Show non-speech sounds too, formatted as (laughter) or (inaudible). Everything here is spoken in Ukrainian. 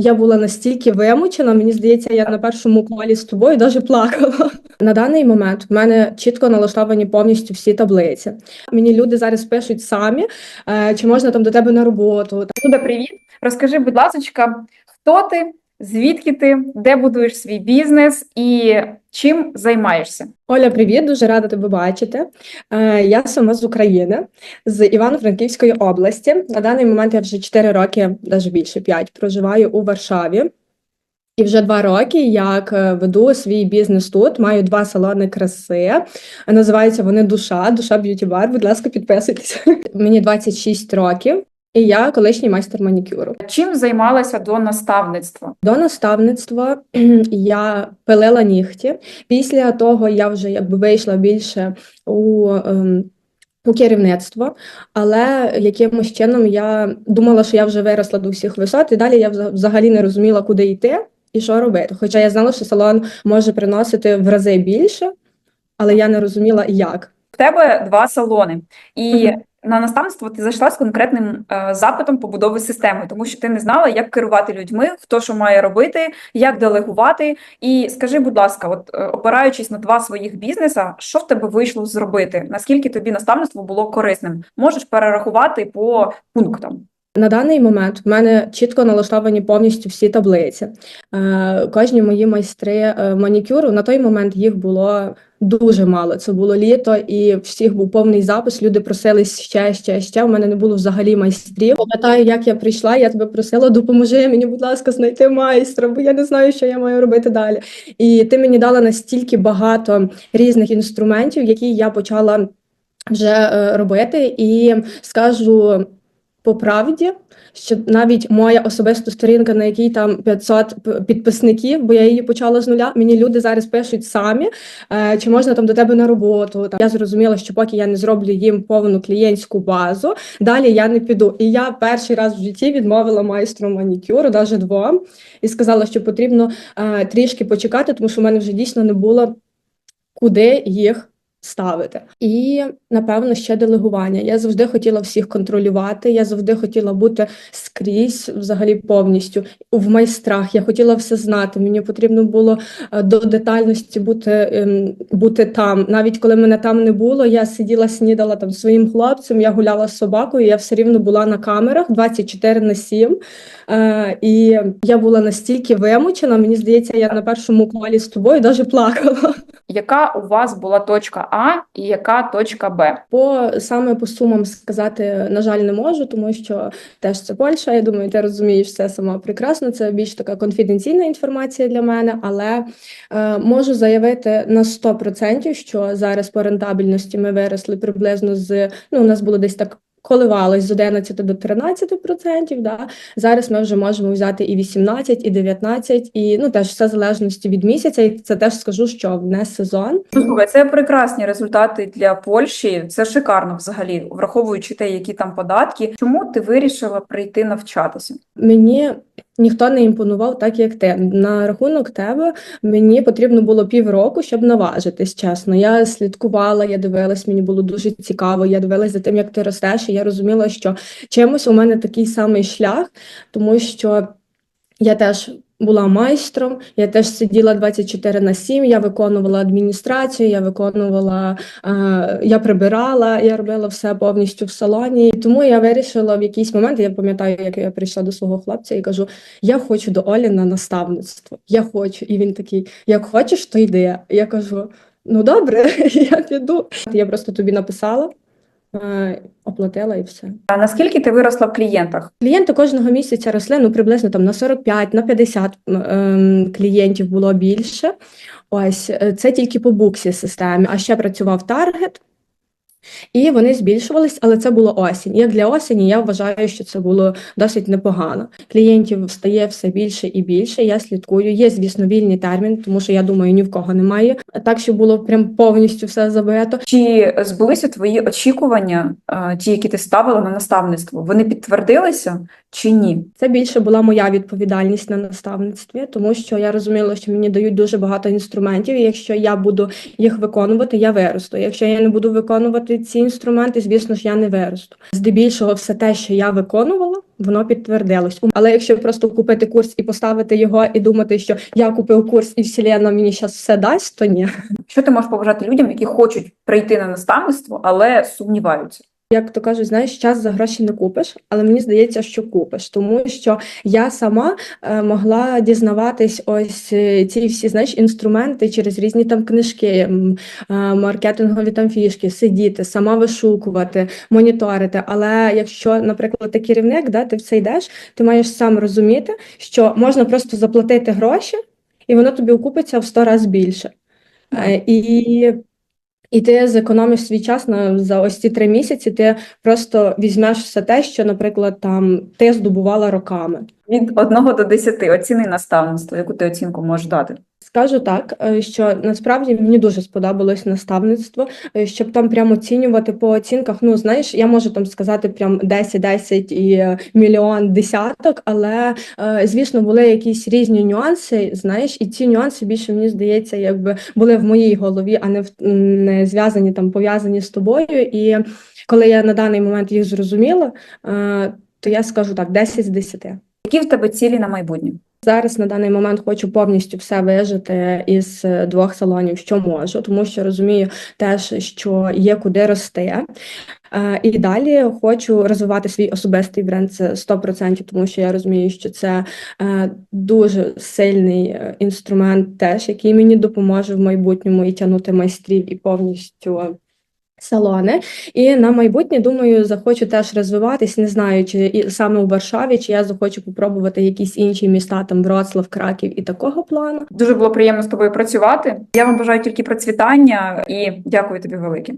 Я була настільки вимучена, мені здається, я на першому колі з тобою навіть плакала. На даний момент в мене чітко налаштовані повністю всі таблиці. Мені люди зараз пишуть самі, е, чи можна там до тебе на роботу. Люда, привіт. Розкажи, будь ласка, хто ти, звідки ти, де будуєш свій бізнес і чим займаєшся? Оля, привіт, дуже рада тебе бачити. Е, Я сама з України, з Івано-Франківської області. На даний момент я вже 4 роки, навіть більше 5, проживаю у Варшаві. І вже два роки як е, веду свій бізнес тут. Маю два салони краси. Називаються вони Душа, Душа Б'юті Бар. Будь ласка, підписуйтесь. (laughs) Мені 26 років, і я колишній майстер манікюру. Чим займалася до наставництва? До наставництва (clears throat) я пилила нігті. Після того я вже якби вийшла більше у, ем, у керівництво, але якимось чином я думала, що я вже виросла до всіх висот, і далі я взагалі не розуміла, куди йти і що робити. Хоча я знала, що салон може приносити в рази більше, але я не розуміла, як. В тебе два салони, і. На наставництво ти зайшла з конкретним е, запитом побудови системи, тому що ти не знала, як керувати людьми, хто що має робити, як делегувати. І скажи, будь ласка, от е, опираючись на два своїх бізнеса, що в тебе вийшло зробити? Наскільки тобі наставництво було корисним? Можеш перерахувати по пунктам. На даний момент в мене чітко налаштовані повністю всі таблиці. Е, Кожні мої майстри е, манікюру на той момент їх було дуже мало. Це було літо, і всіх був повний запис. Люди просили ще, ще, ще. У мене не було взагалі майстрів. Пам'ятаю, як я прийшла, я тебе просила, допоможи мені, будь ласка, знайти майстра, бо я не знаю, що я маю робити далі. І ти мені дала настільки багато різних інструментів, які я почала вже е, робити, і скажу по правді, що навіть моя особиста сторінка, на якій там 500 підписників, бо я її почала з нуля. Мені люди зараз пишуть самі, е, чи можна там до тебе на роботу. Я зрозуміла, що поки я не зроблю їм повну клієнтську базу, далі я не піду. І я перший раз в житті відмовила майстру манікюру, навіть двом, і сказала, що потрібно е, трішки почекати, тому що в мене вже дійсно не було куди їх ставити. І напевно ще делегування. Я завжди хотіла всіх контролювати. Я завжди хотіла бути скрізь, взагалі повністю в майстрах. Я хотіла все знати. Мені потрібно було е, до детальності бути, ем, бути там. Навіть коли мене там не було, я сиділа, снідала там своїм хлопцем, я гуляла з собакою. Я все рівно була на камерах 24 на 7. Е, і я була настільки вимучена. Мені здається, я на першому колі з тобою навіть плакала. Яка у вас була точка А і яка точка Б? По саме по сумам сказати, на жаль, не можу, тому що теж це Польща. Я думаю, ти розумієш все сама прекрасно. Це більш така конфіденційна інформація для мене, але е, можу заявити на 100%, що зараз по рентабельності ми виросли приблизно з ну, у нас було десь так. Коливалось з 11 до 13 процентів. Да? Зараз ми вже можемо взяти і 18, і 19, і ну теж все в залежності від місяця. І це теж скажу, що не сезон. Слухай, це прекрасні результати для Польщі. Це шикарно взагалі, враховуючи те, які там податки. Чому ти вирішила прийти навчатися? Мені ніхто не імпонував так, як ти. На рахунок тебе мені потрібно було півроку, щоб наважитись, чесно. Я слідкувала, я дивилась, мені було дуже цікаво. Я дивилась за тим, як ти ростеш, і я розуміла, що чимось у мене такий самий шлях, тому що я теж була майстром, я теж сиділа 24 на 7, я виконувала адміністрацію, я виконувала, я прибирала, я робила все повністю в салоні. Тому я вирішила в якийсь момент, я пам'ятаю, як я прийшла до свого хлопця і кажу: я хочу до Олі на наставництво. Я хочу. І він такий: як хочеш, то йди. Я кажу: ну добре, (laughs) я піду. Я просто тобі написала, оплатила і все. А наскільки ти виросла в клієнтах? Клієнти кожного місяця росли ну, приблизно там на 45, на 50 ем, клієнтів було більше. Ось е, це тільки по буксі системі. А ще працював таргет, і вони збільшувались, але це було осінь. Як для осені, я вважаю, що це було досить непогано. Клієнтів стає все більше і більше. Я слідкую. Є, звісно, вільний термін, тому що я думаю, ні в кого немає. Так, що було прям повністю все забито. Чи збулися твої очікування, е, ті, які ти ставила на наставництво? Вони підтвердилися чи ні? Це більше була моя відповідальність на наставництві, тому що я розуміла, що мені дають дуже багато інструментів, і якщо я буду їх виконувати, я виросту. Якщо я не буду виконувати ці інструменти, звісно ж, я не виросту. Здебільшого, все те, що я виконувала, воно підтвердилось. Але якщо просто купити курс і поставити його, і думати, що я купив курс і вселенна мені зараз все дасть, то ні. Що ти можеш побажати людям, які хочуть прийти на наставництво, але сумніваються? Як то кажуть, знаєш, час за гроші не купиш, але мені здається, що купиш, тому що я сама е, могла дізнаватись ось е, ці всі знаєш інструменти через різні там книжки, е, маркетингові там фішки, сидіти, сама вишукувати, моніторити. Але якщо, наприклад, ти керівник, да, ти в це йдеш, ти маєш сам розуміти, що можна просто заплатити гроші, і воно тобі окупиться в 100 разів більше. Е, І і ти зекономиш свій час на за ось ці три місяці. Ти просто візьмеш все те, що, наприклад, там ти здобувала роками. Від 1 до 10 оціни наставництво, яку ти оцінку можеш дати? Скажу так, е, що насправді мені дуже сподобалось наставництво, е, щоб там прямо оцінювати по оцінках. Ну, знаєш, я можу там сказати прям 10, 10 і е, мільйон десяток, але звісно були якісь різні нюанси, знаєш, і ці нюанси більше мені здається, якби були в моїй голові, а не в не зв'язані там пов'язані з тобою. І коли я на даний момент їх зрозуміла, то я скажу так: 10 з 10. Які в тебе цілі на майбутнє? Зараз на даний момент хочу повністю все вижити із е, двох салонів, що можу, тому що розумію теж, що є куди рости. Е, І далі хочу розвивати свій особистий бренд це 100%, тому що я розумію, що це е, дуже сильний інструмент, теж який мені допоможе в майбутньому і тягнути майстрів і повністю. Салони, і на майбутнє, думаю, захочу теж розвиватись. Не знаю, чи і саме у Варшаві, чи я захочу попробувати якісь інші міста, там Вроцлав, Краків і такого плану. Дуже було приємно з тобою працювати. Я вам бажаю тільки процвітання і дякую тобі велике.